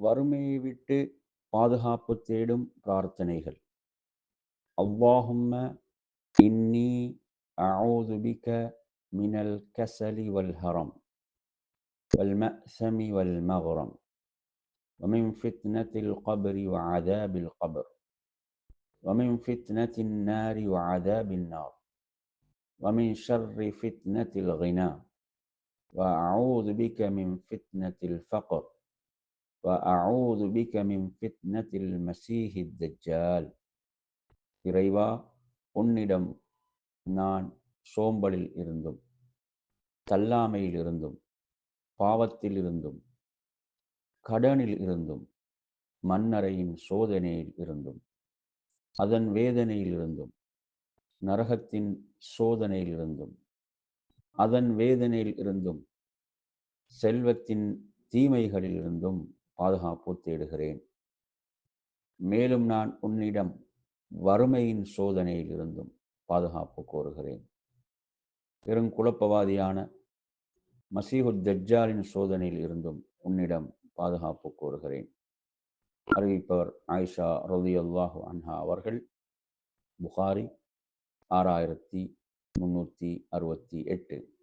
வறுமையை விட்டு பாதுகாப்பு தேடும் பிரார்த்தனைகள் அல்லாஹும்ம இன்னி அஊது பிக மினல் கசலி வல் ஹரம் والمأثم والمغرم ومن فتنة القبر وعذاب القبر ومن فتنة النار وعذاب النار ومن شر فتنة الغنى وأعوذ بك من فتنة الفقر அஊது பிக மின் ஃபித்னத்தில் மசீஹி தஜ்ஜால் இறைவா உன்னிடம் நான் சோம்பலில் இருந்தும் தல்லாமையில் இருந்தும் பாவத்தில் இருந்தும் கடனில் இருந்தும் மன்னரையின் சோதனையில் இருந்தும் அதன் வேதனையில் இருந்தும் நரகத்தின் சோதனையில் இருந்தும் அதன் வேதனையில் இருந்தும் செல்வத்தின் தீமைகளில் இருந்தும் பாதுகாப்பு தேடுகிறேன். மேலும் நான் உன்னிடம் வறுமையின் சோதனையில் இருந்தும் பாதுகாப்பு கோருகிறேன். பெருங்குழப்பவாதியான மசீகுத் தஜ்ஜாலின் சோதனையில் இருந்தும் உன்னிடம் பாதுகாப்பு கோருகிறேன். அறிவிப்பவர் ஆயிஷா ரதி அல்லாஹு அன்ஹா அவர்கள் புகாரி ஆறாயிரத்தி முன்னூற்றி அறுபத்தி எட்டு.